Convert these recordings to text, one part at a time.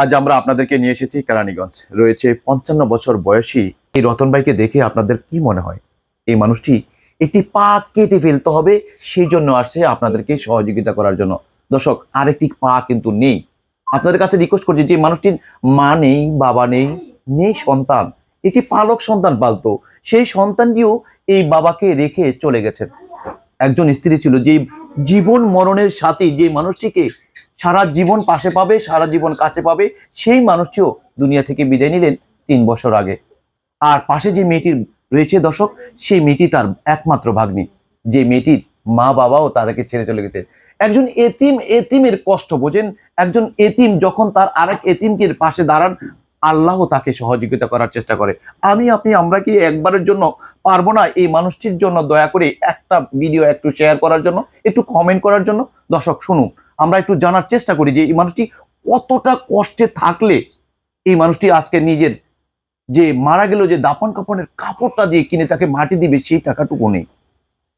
আজ আমরা আপনাদেরকে নিয়ে এসেছি কেরানীগঞ্জ। রয়েছে পঞ্চান্ন বছর বয়সী এই রতন ভাইকে দেখে আপনাদের কি মনে হয়? এই মানুষটি একটি পা কেটে ফেলতে হবে, সেই জন্য আসছে আপনাদেরকে সহযোগিতা করার জন্য। দর্শক, আরেকটি পা কিন্তু নেই। আপনাদের কাছে রিকোয়েস্ট করছি যে মানুষটির মা নেই, বাবা নেই নেই সন্তান। একটি পালক সন্তান পালতো। সেই সন্তানটিও এই বাবাকে রেখে চলে গেছেন। একজন স্ত্রী ছিল যে জীবন মরণের সাথে, যে মানুষটিকে সারা জীবন পাশে পাবে, সারা জীবন কাছে পাবে, সেই মানুষটিও দুনিয়া থেকে বিদায় নিলেন তিন বছর আগে। আর পাশে যে মেয়েটি রয়েছে দর্শক, সেই মেয়েটি তার একমাত্র ভাগ্নি। যে মেয়েটির মা বাবাও তাদেরকে ছেড়ে চলে গেছে। একজন এতিম, এতিমের কষ্ট বোঝেন। একজন এতিম যখন তার আরেক এতিমকে পাশে দাঁড়ান, আল্লাহ তাকে সহযোগিতা করার চেষ্টা করে। আমি, আপনি, আমরা কি একবারের জন্য পারব না এই মানুষটির জন্য দয়া করে একটা ভিডিও একটু শেয়ার করার জন্য, একটু কমেন্ট করার জন্য? দর্শক, শুনুন। আমরা একটু জানার চেষ্টা করি যে এই মানুষটি কতটা কষ্টে থাকলে এই মানুষটি আজকে নিজের যে মারা গেল যে দাপন কাপনের কাপড়টা দিয়ে কিনে তাকে মাটি দিবে, সেই টাকাটুকু নেই।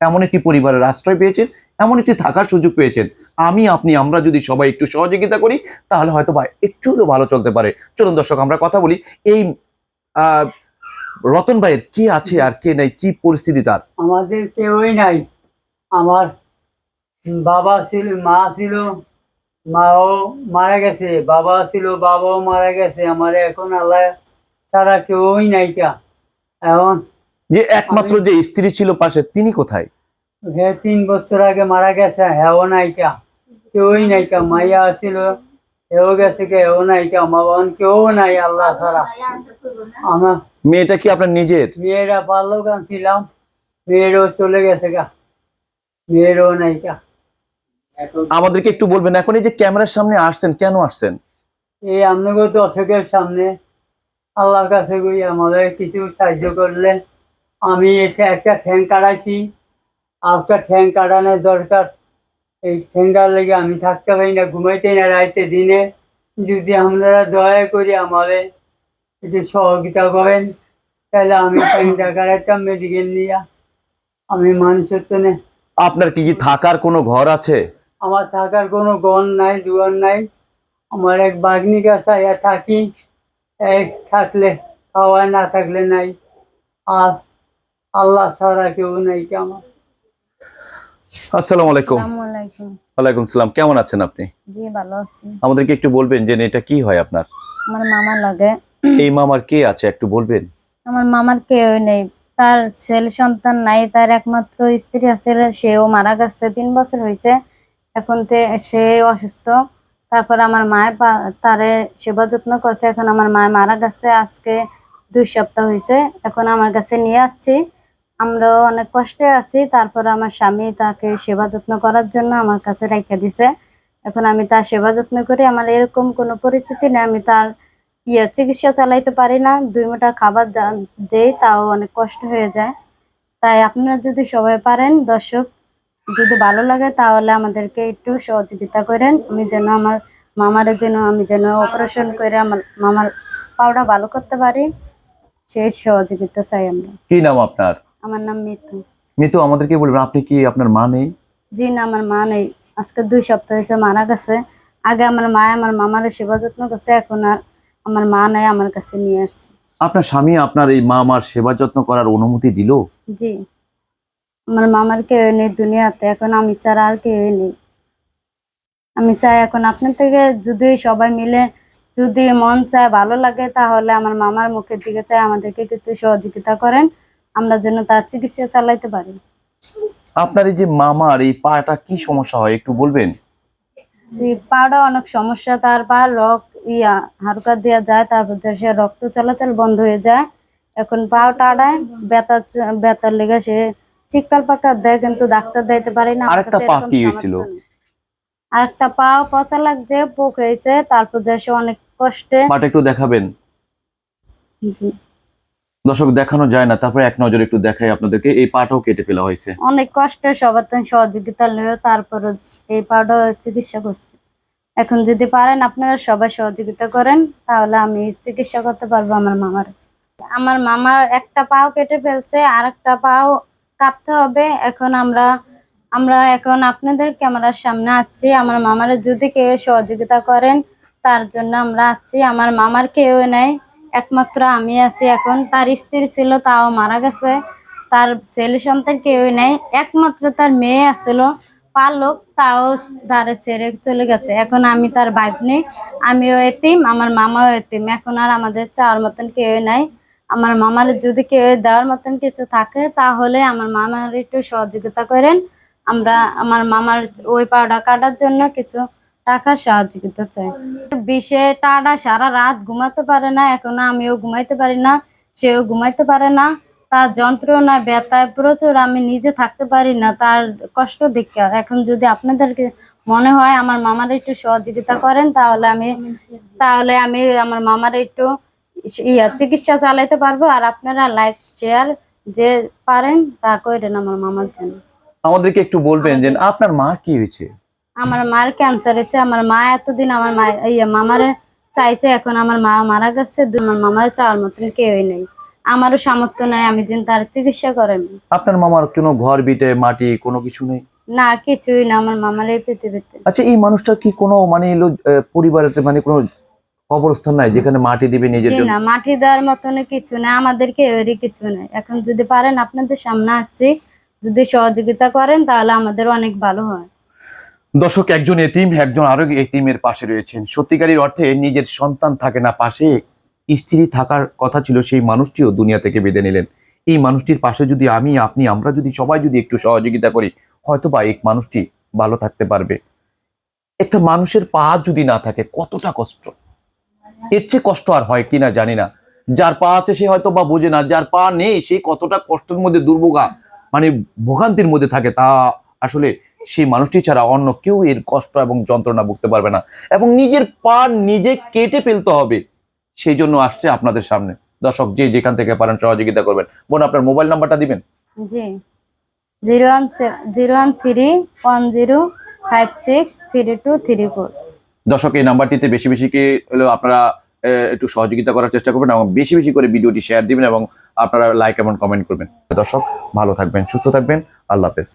এমন একটি পরিবারের আশ্রয় পেয়েছেন, এমন একটি থাকার সুযোগ পেয়েছেন। আমি, আপনি, আমরা যদি সবাই একটু সহযোগিতা করি, তাহলে হয়তো বা একটু হলেও ভালো চলতে পারে। চলুন দর্শক, আমরা কথা বলি এই রতন ভাইয়ের, কে আছে আর কে নাই, কি পরিস্থিতি তার? আমাদের কেউই নাই। আমার বাবা ছিল মা ছিল মাও মারা গেছে বাবা ছিল বাবাও মারা গেছে। আমার এখন আল্লাহ ছাড়া কেউই নাই কা। এখন যে একমাত্র যে স্ত্রী ছিল পাশে তিনি কোথায়? হে তিন বছর আগে মারা গেছে হেও নাই কা। কেউই নাই কা মাইয়া ছিল হেও গেছে কে হেও নাই কা। মা বাবান কেউ নাই আল্লাহ ছাড়া। আমার মেয়েটা কি আপনার নিজের? মেয়েরা ভালো গান ছিলাম মেয়েরও চলে গেছে গা মেয়েরও নাই কা। আমাদেরকে একটু বলবেন এখন এই যে ক্যামেরার সামনে আসছেন কেন আসছেন? এই আপনাকে দর্শকের সামনে আল্লাহর কাছে গই আমাদের কিছু সাহায্য করলে আমি এটা একটা ঠ্যাং কাটাইছি। আর একটা ঠ্যাং কাটানোর দরকার এই ঠ্যাংটার লেগে আমি থাকতে পারি না ঘুমাইতে না রাইতে দিনে। যদি আপনারা দয়া করে আমাদের একটু সহযোগিতা করেন তাহলে আমি ঠ্যাংটা কাটাইতাম মেডিকেল নিয়ে। আমি মানুষের তো আপনার কি কি থাকার কোনো ঘর আছে? আমার থাকার কোনো গন নাই দুয়ার নাই। আমার এক বাগনি গাছ আয়া থাকি এক থাকলে খাওয়ায় না থাকলে নাই। আর আল্লাহ ছাড়া কেউ নাই কি আমার। আসসালামু আলাইকুম। ওয়ালাইকুম সালাম। কেমন আছেন আপনি? জি ভালো আছি। আমাদেরকে একটু বলবেন যে এটা কি হয় আপনার? আমার মামা লাগে। এই মামার কে আছে একটু বলবেন? আমার মামার কেউ নেই। তার ছেলে সন্তান নাই তার একমাত্র স্ত্রী আছে সেও মারা গেছে তিন বছর হয়েছে এখন সে অসুস্থ। তারপর আমার মায়ের তারে সেবা যত্ন করছে। এখন আমার মায় মারা গেছে আজকে দুই সপ্তাহ হয়েছে এখন আমার কাছে নিয়ে আসছি। আমরাও অনেক কষ্টে আছি। তারপর আমার স্বামী তাকে সেবা যত্ন করার জন্য আমার কাছে রেখে দিছে। এখন আমি তার সেবা যত্ন করি। আমার এরকম কোনো পরিস্থিতি নেই। আমি তার ইয়ে চিকিৎসা চালাইতে পারি না। দুই মুঠা খাবার দেই, তাও অনেক কষ্ট হয়ে যায়। তাই আপনারা যদি সবাই পারেন, দর্শক যদি ভালো লাগে তাহলে আমাদেরকে একটু সহযোগিতা করেন। আমি যেন আমার মামার যেন আমি যেন অপারেশন করে আমার মামার পাওটা ভালো করতে পারি সেই সহযোগিতা চাই আমরা। কি নাম আপনার? আমার নাম মিতু। মিতু আমাদেরকে বলবেন আপনি কি আপনার মা নেই? জি না আমার মা নেই। আজকে দুই সপ্তাহ হয়েছে মারা গেছে। আগে আমার মা আমার মামার সেবা যত্ন করছে এখন আর আমার মা নাই আমার কাছে নিয়ে আসছে। আপনার স্বামী আপনার এই মা আমার সেবা যত্ন করার অনুমতি দিল? জি। আমার মামার কেউ নেই দুনিয়াতে এখন আমি ছাড়া আর কেউ নেই। আমি চাই এখন আপনার থেকে যদি সবাই মিলে যদি মন চায় ভালো লাগে তাহলে আমার মামার মুখের দিকে চাই আমাদেরকে কিছু সহযোগিতা করেন। আমরা যেন তার চিকিৎসা চালাইতে পারি। আপনার এই যে মামার এই পাটা কি সমস্যা হয় একটু বলবেন? পাটা অনেক সমস্যা। তার পা রক ইয়া হারকা দেওয়া যায় তারপর সে রক্ত চলাচল বন্ধ হয়ে যায়। এখন পাও টাড়ায় ব্যথা ব্যথার লেগে সে চিক্কাল পাকা দেয় কিন্তু ডাক্তার দিতে পারে না। আরেকটা পা কি হয়েছিল? আরেকটা পা পচা লাগছে পোক হয়েছে তারপর যে সে অনেক কষ্টে পাটা একটু দেখাবেন। জি, দর্শক দেখানো যায় না। তারপরে এক নজর একটু দেখাই আপনাদেরকে। এই পাটাও কেটে ফেলা হয়েছে। অনেক কষ্টে সবার সহযোগিতা নিয়ে তারপর এই পাটা চিকিৎসা করছে। এখন যদি পারেন আপনারা সবাই সহযোগিতা করেন তাহলে আমি চিকিৎসা করতে পারব আমার মামার। আমার মামার একটা পাও কেটে ফেলছে আর একটা পাও কাটতে হবে। এখন আমরা আমরা এখন আপনাদের ক্যামেরার সামনে আছি। আমার মামার যদি কেউ সহযোগিতা করেন, তার জন্য আমরা আছি। আমার মামার কেউ নেই, একমাত্র আমি আছি এখন। তার স্ত্রী ছিল, তাও মারা গেছে। তার ছেলে সন্তান কেউ নেই, একমাত্র তার মেয়ে আসছিল পালক, তাও তার ছেড়ে চলে গেছে। এখন আমি তার বাইক নেই আমিও এতিম, আমার মামাও এতিম। এখন আর আমাদের চাওয়ার মতন কেউ নাই। আমার মামার যদি কেউ দেওয়ার মতন কিছু থাকে, তাহলে আমার মামার একটু সহযোগিতা করেন। আমরা আমার মামার ওই পাউডার কাটার জন্য কিছু টাকা সহযোগিতা চাই। বিষে টাটা সারা রাত ঘুমাতে পারে না, এখন আমিও ঘুমাইতে পারি না, সেও ঘুমাইতে পারে না। তার যন্ত্রণা ব্যথায় প্রচুর, আমি নিজে থাকতে পারি না, তার কষ্ট দেখে। এখন যদি আপনাদেরকে মনে হয় আমার মামার একটু সহযোগিতা করেন, তাহলে আমি তাহলে আমি আমার মামার একটু ইয়া চিকিৎসা চালাইতে পারব আর আপনারা লাইক শেয়ার যে পারেন তা করেন আমার মামার জন্য। আমাদেরকে একটু বলবেন যে আপনার মা কি হয়েছে? আমার মার ক্যান্সার হয়েছে আমার মা এতদিন আমার মা ইয়ে মামারে চাইছে এখন আমার মা মারা গেছে আমার মামার চাওয়ার মতন কেউই নেই। আমারও সামর্থ্য নাই আমি যেন তার চিকিৎসা করেন আপনার মামার কোনো ঘর বিটে মাটি কোনো কিছু নেই? না কিছুই না আমার মামার এই পৃথিবীতে আচ্ছা এই মানুষটার কি কোনো মানে পরিবারের মানে কোনো কবরস্থান নাই যেখানে মাটি দিবে নিজের জন্য? না মাটি দেওয়ার মতন কিছু না আমাদেরকে কেউরই কিছু নাই। এখন যদি পারেন আপনাদের সামনে আছি। যদি সহযোগিতা করেন তাহলে আমাদের অনেক ভালো হয়। দর্শক একজন এতিম একজন আরও এতিমের পাশে রয়েছেন। সত্যিকারের অর্থে নিজের সন্তান থাকে না পাশে স্ত্রী থাকার কথা ছিল সেই মানুষটিও দুনিয়া থেকে বেঁধে নিলেন। এই মানুষটির পাশে যদি আমি আপনি আমরা যদি সবাই যদি একটু সহযোগিতা করি হয়তো বা এই মানুষটি ভালো থাকতে পারবে। একটা মানুষের পা যদি না থাকে কতটা কষ্ট? এর চেয়ে কষ্ট আর হয় কিনা জানি না। যার পা আছে সে হয়তো বা বোঝে না, যার পা নেই সে কতটা কষ্টের মধ্যে দুর্ভোগা মানে ভোগান্তির মধ্যে থাকে তা আসলে সেই মানুষটি ছাড়া অন্য কেউ এর কষ্ট এবং যন্ত্রণা ভুগতে পারবে না। এবং নিজের পা নিজে কেটে ফেলতে হবে সেই জন্য আসছে আপনাদের সামনে। দর্শক, যে যেখান থেকে পারেন সহযোগিতা করবেন। বোন, আপনার মোবাইল নাম্বারটা দিবেন? জি। Zero one zero one three one zero five six three two three four. দর্শক, এই নাম্বারটিতে বেশি বেশি কে হলেও আপনারা একটু সহযোগিতা করার চেষ্টা করবেন এবং বেশি বেশি করে ভিডিওটি শেয়ার দিবেন এবং আপনারা লাইক এবং কমেন্ট করবেন। দর্শক, ভালো থাকবেন, সুস্থ থাকবেন। আল্লাহ হাফেজ।